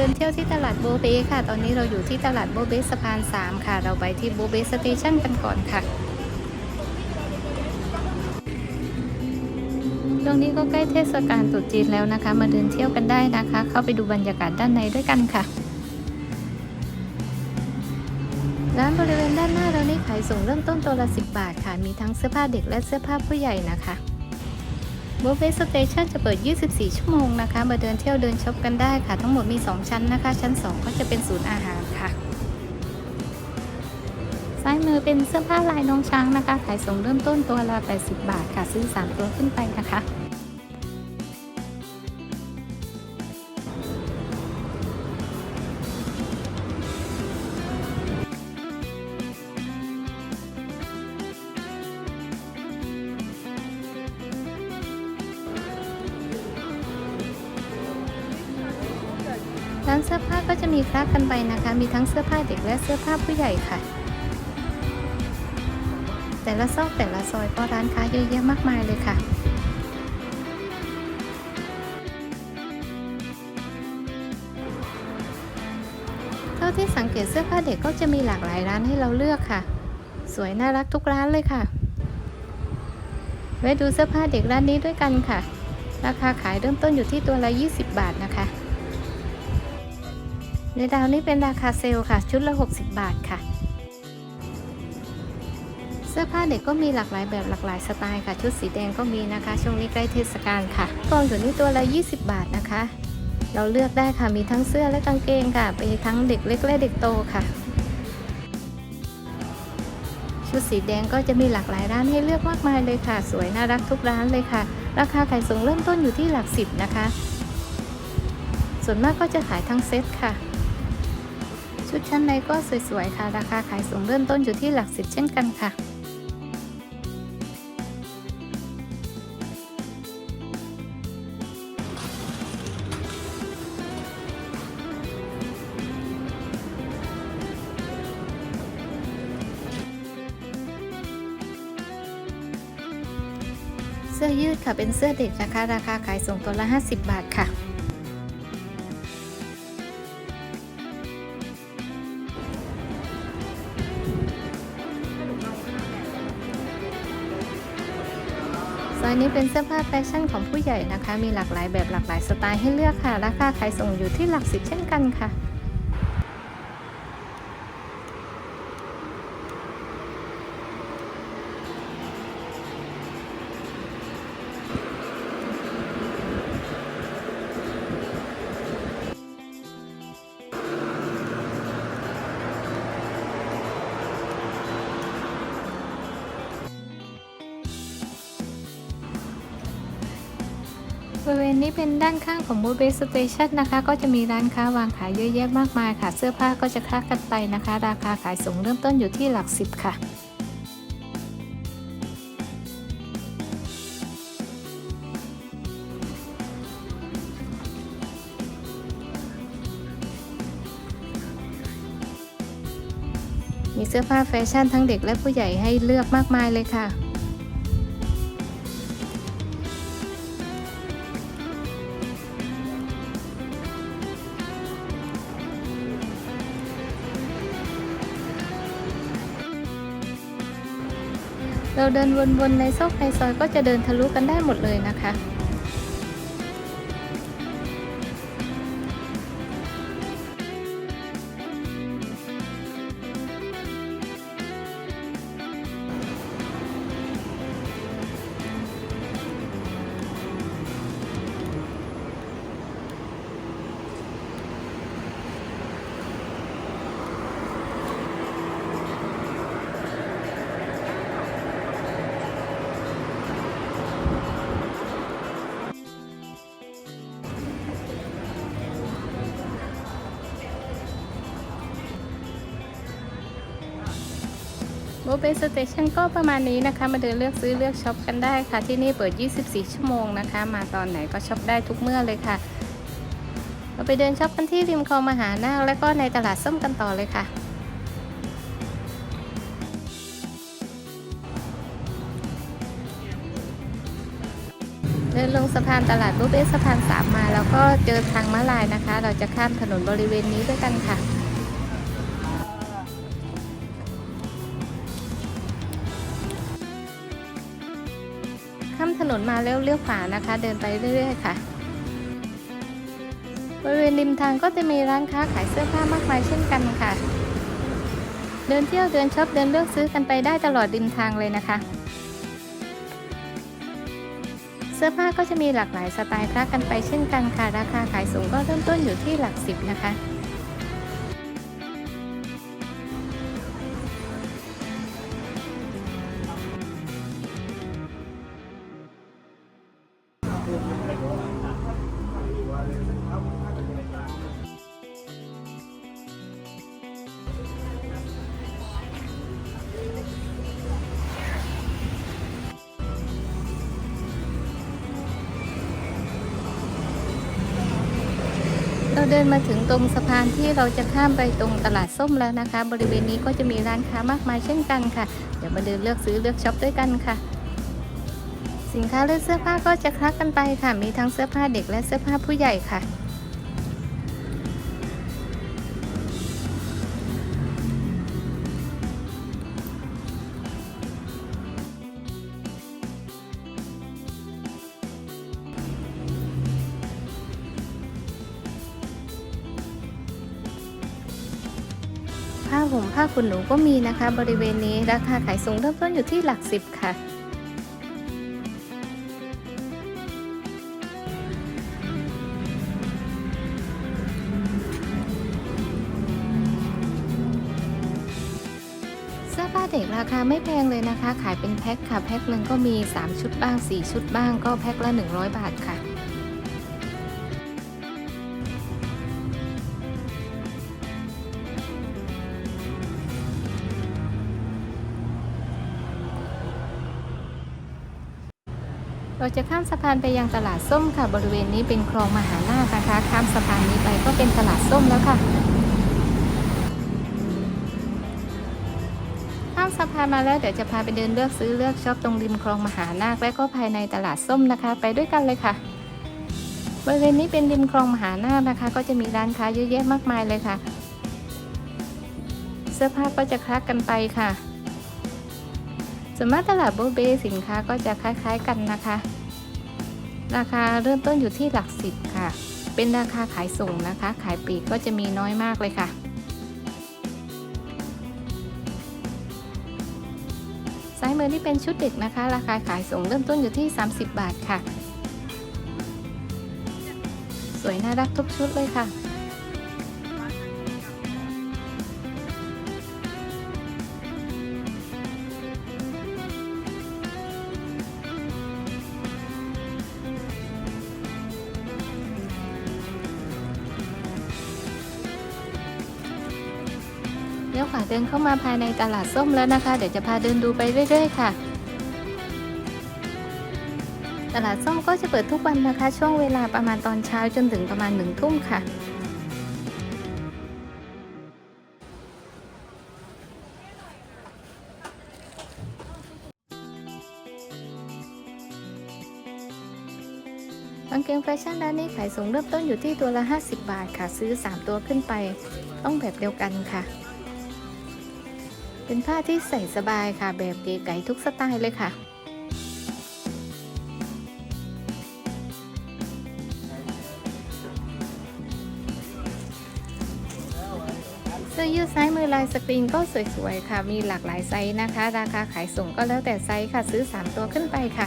ดินเที่ยวที่ตลาดโบเบค่ะ ตอนนี้เราอยู่ที่ตลาดโบเบสะพาน 3 ค่ะ เราไปที่โบเบสเตชันกันก่อนค่ะตรงนี้ก็ใกล้เทศกาลตรุษจีนแล้วนะคะ มาเดินเที่ยวกันได้นะคะ เข้าไปดูบรรยากาศด้านในด้วยกันค่ะ ร้านบริเวณด้านหน้าเรานี่ขายส่งเริ่มต้นตัวละ 10 บาทค่ะ มีทั้งเสื้อผ้าเด็กและเสื้อผ้าผู้ใหญ่นะคะ โบเ e สเตชันจะเปิด 24 ชั่วโมงนะคะ มาเดินเที่ยวเดินช็อปกันได้ค่ะ ทั้งหมดมี 2 ชั้นนะคะ ชั้น 2 ก็จะเป็นศูนย์อาหารค่ะ ซ้ายมือเป็นเสื้อผ้าลายน้องช้างนะคะ ขายส่งเริ่มต้นตัวละ 80 บาทค่ะ ซื้อ 3 ตัวขึ้นไปนะคะ รักกันไปนะคะ มีทั้งเสื้อผ้าเด็กและเสื้อผ้าผู้ใหญ่ค่ะ แต่ละซอกแต่ละซอยก็ร้านค้าเยอะแยะมากมายเลยค่ะเท่าที่สังเกตเสื้อผ้าเด็กก็จะมีหลากหลายร้านให้เราเลือกค่ะ สวยน่ารักทุกร้านเลยค่ะแวะดูเสื้อผ้าเด็กร้านนี้ด้วยกันค่ะ ราคาขายเริ่มต้นอยู่ที่ตัวละ 20 บาทนะคะ ในดาวนี้เป็นราคาเซลล์ค่ะ ชุดละ 60 บาทค่ะ เสื้อผ้าเด็กก็มีหลากหลายแบบหลากหลายสไตล์ค่ะ ชุดสีแดงก็มีนะคะ ช่วงนี้ใกล้เทศกาลค่ะกองอยู่นี่ตัวละ 20 บาทนะคะ เราเลือกได้ค่ะ มีทั้งเสื้อและกางเกงค่ะ ไปทั้งเด็กเล็กและเด็กโตค่ะ ชุดสีแดงก็จะมีหลากหลายร้านให้เลือกมากมายเลยค่ะ สวยน่ารักทุกร้านเลยค่ะ ราคาขายส่งเริ่มต้นอยู่ที่หลักสิบนะคะ ส่วนมากก็จะขายทั้งเซ็ตค่ะ ชุดชั้นในก็สวยๆค่ะ ราคาขายสูงเริ่มต้นอยู่ที่หลักสิบเช่นกันค่ะเสื้อยืดค่ะเป็นเสื้อเด็กนะคะ ราคาขายส่งตัวละ 50 บาทค่ะ อยนี้เป็นเสื้อผ้าแฟชั่นของผู้ใหญ่นะคะ มีหลากหลายแบบหลากหลายสไตล์ให้เลือกค่ะ ราคาขายส่งอยู่ที่หลักสิบเช่นกันค่ะ ริเวณนี้เป็นด้านข้างของ m o b i l e Station นะคะ ก็จะมีร้านค้าวางขายเยอะแยะมากมายค่ะ เสื้อผ้าก็จะคลักกันไปนะคะ ราคาขายส่งเริ่มต้นอยู่ที่หลักสิบค่ะมีเสื้อผ้าแฟชั่นทั้งเด็กและผู้ใหญ่ให้เลือกมากมายเลยค่ะ เราเดินวนๆในซอกในซอยก็จะเดินทะลุกันได้หมดเลยนะคะ บเบสเตชันก็ประมาณนี้นะคะ มาเดินเลือกซื้อเลือกช็อปกันได้ค่ะ ที่นี่เปิด 24 ชั่วโมงนะคะ มาตอนไหนก็ช็อปได้ทุกเมื่อเลยค่ะ เราไปเดินช็อปกันที่ริมคลองมหานาคและก็ในตลาดส้มกันต่อเลยค่ะเดินลงสะพานตลาดบุฟเฟ่สะพานสามมา แล้วก็เจอทางม้าลายนะคะ เราจะข้ามถนนบริเวณนี้ด้วยกันค่ะ นนมาแล้วเลี้ยวขวานะคะ เดินไปเรื่อยๆค่ะ บริเวณริมทางก็จะมีร้านค้าขายเสื้อผ้ามากมายเช่นกันค่ะ เดินเที่ยวเดินช็อปเดินเลือกซื้อกันไปได้ตลอดริมทางเลยนะคะ เสื้อผ้าก็จะมีหลากหลายสไตล์คละกันไปเช่นกันค่ะ ราคาขายสูงก็เริ่มต้นอยู่ที่หลักสิบนะคะ เดินมาถึงตรงสะพานที่เราจะข้ามไปตรงตลาดส้มแล้วนะคะ บริเวณนี้ก็จะมีร้านค้ามากมายเช่นกันค่ะ เดี๋ยวมาเดินเลือกซื้อเลือกช็อปด้วยกันค่ะ สินค้าและเสื้อผ้าก็จะคลักกันไปค่ะ มีทั้งเสื้อผ้าเด็กและเสื้อผ้าผู้ใหญ่ค่ะ ห่มผ้าขนหนูก็มีนะคะ บริเวณนี้ราคาขายสูงเริ่มต้นอยู่ที่หลักสิบค่ะเสื้อผ้าเด็กราคาไม่แพงเลยนะคะ ขายเป็นแพ็คค่ะ แพ็คหนึ่งก็มี 3 ชุดบ้าง 4 ชุดบ้างก็แพ็คละ 100 บาทค่ะ เราจะข้ามสะพานไปยังตลาดส้มค่ะ บริเวณนี้เป็นคลองมหานาคนะคะ ข้ามสะพานนี้ไปก็เป็นตลาดส้มแล้วค่ะ ข้ามสะพานมาแล้วเดี๋ยวจะพาไปเดินเลือกซื้อเลือกช็อปตรงริมคลองมหานาคและก็ภายในตลาดส้มนะคะ ไปด้วยกันเลยค่ะ บริเวณนี้เป็นริมคลองมหานาคนะคะ ก็จะมีร้านค้าเยอะแยะมากมายเลยค่ะ เสื้อผ้าก็จะคลักกันไปค่ะ ส่วนมากตลาดโบเบสินค้าก็จะคล้ายๆกันนะคะ ราคาเริ่มต้นอยู่ที่หลักสิบค่ะ เป็นราคาขายส่งนะคะ ขายปลีกก็จะมีน้อยมากเลยค่ะซ้ายมือนี่เป็นชุดเด็กนะคะ ราคาขายส่งเริ่มต้นอยู่ที่ 30 บาทค่ะ สวยน่ารักทุกชุดเลยค่ะ ลี้ยวขวาเดินเข้ามาภายในตลาดส้มแล้วนะคะ เดี๋ยวจะพาเดินดูไปเรื่อย ๆ ค่ะ ตลาดส้มก็จะเปิดทุกวันนะคะ ช่วงเวลาประมาณตอนเช้าจนถึงประมาณหนึ่งทุ่มค่ะกางเกงแฟชั่นร้านนี้ขายสูงเริ่มต้นอยู่ที่ตัวละ 50 บาทค่ะ ซื้อ 3 ตัวขึ้นไป ต้องแบบเดียวกันค่ะ เป็นผ้าที่ใส่สบายค่ะ แบบเก๋ไก๋ทุกสไตล์เลยค่ะ เสื้อยืดซ้ายมือลายสกรีนก็สวยๆค่ะ มีหลากหลายไซส์นะคะ ราคาขายส่งก็แล้วแต่ไซส์ค่ะ ซื้อ 3 ตัวขึ้นไปค่ะ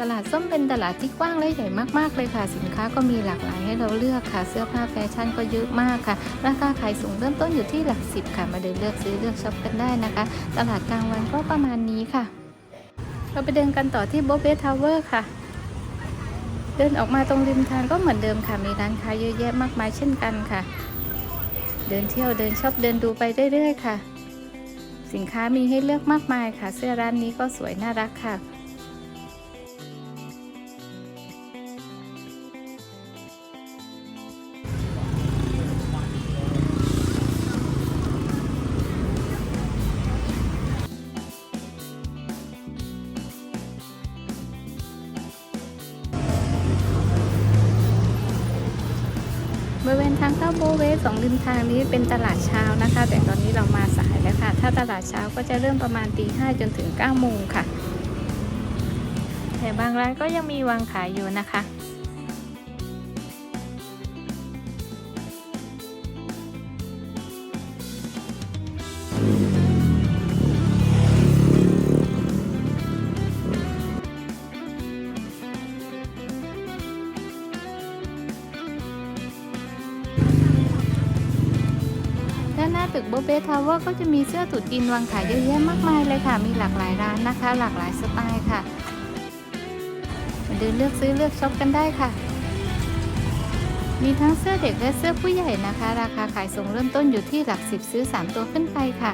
ตลาดส้มเป็นตลาดที่กว้างและใหญ่มากๆเลยค่ะ สินค้าก็มีหลากหลายให้เราเลือกค่ะ เสื้อผ้าแฟชั่นก็เยอะมากค่ะ ราคาขายสูงเริ่มต้นอยู่ที่หลักสิบค่ะ มาเดินเลือกซื้อเลือกช็อปกันได้นะคะ ตลาดกลางวันก็ประมาณนี้ค่ะ เราไปเดินกันต่อที่โบเบทาวเวอร์ค่ะเดินออกมาตรงริมทางก็เหมือนเดิมค่ะ มีร้านค้าเยอะแยะมากมายเช่นกันค่ะ เดินเที่ยวเดินชอปเดินดูไปเรื่อยๆค่ะ สินค้ามีให้เลือกมากมายค่ะ เสื้อร้านนี้ก็สวยน่ารักค่ะ ทางเข้าโบเวสองริมทางนี้เป็นตลาดเช้านะคะ แต่ตอนนี้เรามาสายแล้วค่ะ ถ้าตลาดเช้าก็จะเริ่มประมาณตีห้าจนถึง9ก้าโมงค่ะ แต่บางร้านก็ยังมีวางขายอยู่นะคะ เบทาวเวอร์ก็จะมีเสื้อตุดจีนวางขายเยอะแยะมากมายเลยค่ะ มีหลากหลายร้านนะคะ หลากหลายสไตล์ค่ะมาเดินเลือกซื้อเลือกช็อปกันได้ค่ะ มีทั้งเสื้อเด็กและเสื้อผู้ใหญ่นะคะ ราคาขายส่งเริ่มต้นอยู่ที่หลักสิบซื้อ 3 ตัวขึ้นไปค่ะ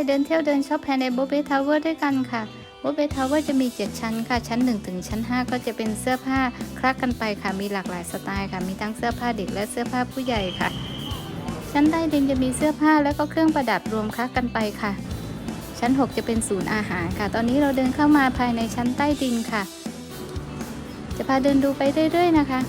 เข้าไปเดินเที่ยวเดินช็อปภายในโบเบทาวเวอร์ด้วยกันค่ะโบเบทาวเวอร์จะมี 7 ชั้นค่ะ ชั้น 1 ถึงชั้น 5 ก็จะเป็นเสื้อผ้าคลักกันไปค่ะ มีหลากหลายสไตล์ค่ะ มีทั้งเสื้อผ้าเด็กและเสื้อผ้าผู้ใหญ่ค่ะ ชั้นใต้ดินจะมีเสื้อผ้าและก็เครื่องประดับรวมคลักกันไปค่ะ ชั้น 6 จะเป็นศูนย์อาหารค่ะ ตอนนี้เราเดินเข้ามาภายในชั้นใต้ดินค่ะ จะพาเดินดูไปเรื่อยๆนะคะ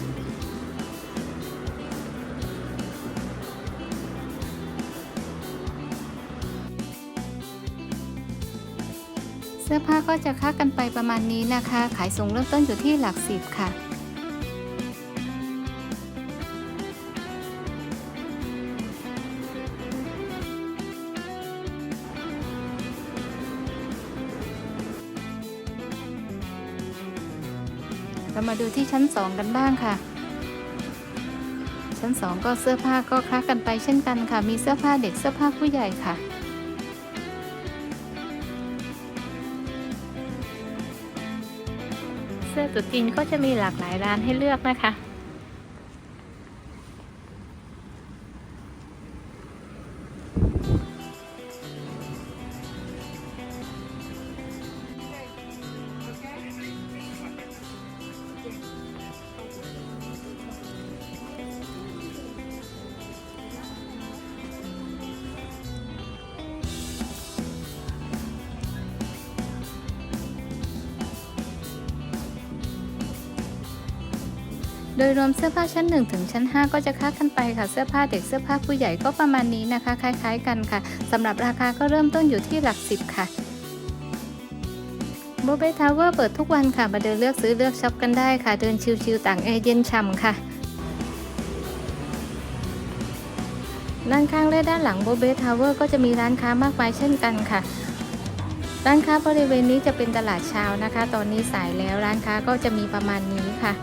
สื้อผ้าก็จะค้ากันไปประมาณนี้นะคะ ขายส่งเริ่มต้นอยู่ที่หลักสิบค่ะเรามาดูที่ชั้น 2 กันบ้างค่ะ ชั้น 2 ก็เสื้อผ้าก็คล้ากันไปเช่นกันค่ะ มีเสื้อผ้าเด็กเสื้อผ้าผู้ใหญ่ค่ะ เสื้อตุ๊จีนก็จะมีหลากหลายร้านให้เลือกนะคะ ดยรวมเสื้อผ้าชั้น 1 ถึงชั้น 5 ก็จะค้ากันไปค่ะเสื้อผ้าเด็กเสื้อผ้าผู้ใหญ่ก็ประมาณนี้นะคะ คล้าย ๆ กันค่ะสำหรับราคาก็เริ่มต้นอยู่ที่หลักสิบค่ะโบเบทาวเวอร์เปิดทุกวันค่ะ มาเดินเลือกซื้อเลือกช็อปกันได้ค่ะ เดินชิลๆต่างแอร์เย็นฉ่ำค่ะด้านข้างและด้านหลังโบเบทาวเวอร์ก็จะมีร้านค้ามากมายเช่นกันค่ะ ร้านค้าบริเวณนี้จะเป็นตลาดเช้านะคะ ตอนนี้สายแล้วร้านค้าก็จะมีประมาณนี้ค่ะ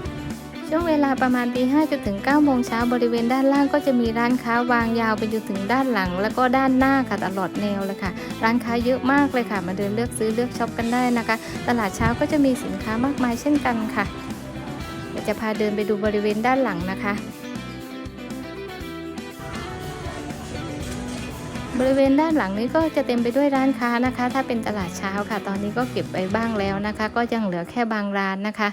ช่วงเวลาประมาณตีห้าจนถึง9โมงเช้าบริเวณด้านล่างก็จะมีร้านค้าวางยาวไปจนถึงด้านหลัง แล้วก็ด้านหน้าค่ะตลอดแนวเลยค่ะ ร้านค้าเยอะมากเลยค่ะ มาเดินเลือกซื้อเลือกช็อปกันได้นะคะ ตลาดเช้าก็จะมีสินค้ามากมายเช่นกันค่ะเดี๋ยวจะพาเดินไปดูบริเวณด้านหลังนะคะบริเวณด้านหลังนี้ก็จะเต็มไปด้วยร้านค้านะคะ ถ้าเป็นตลาดเช้าค่ะ ตอนนี้ก็เก็บไปบ้างแล้วนะคะ ก็ยังเหลือแค่บางร้านนะคะ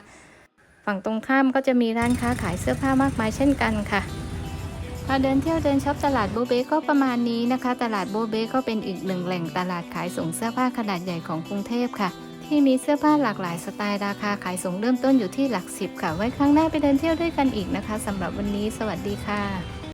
ฝั่งตรงข้ามก็จะมีร้านค้าขายเสื้อผ้ามากมายเช่นกันค่ะมาเดินเที่ยวเดินช็อปตลาดโบเบก็ประมาณนี้นะคะ ตลาดโบเบก็เป็นอีกหนึ่งแหล่งตลาดขายส่งเสื้อผ้าขนาดใหญ่ของกรุงเทพค่ะ ที่มีเสื้อผ้าหลากหลายสไตล์ราคาขายส่งเริ่มต้นอยู่ที่หลักสิบค่ะ ไว้ครั้งหน้าไปเดินเที่ยวด้วยกันอีกนะคะสำหรับวันนี้ สวัสดีค่ะ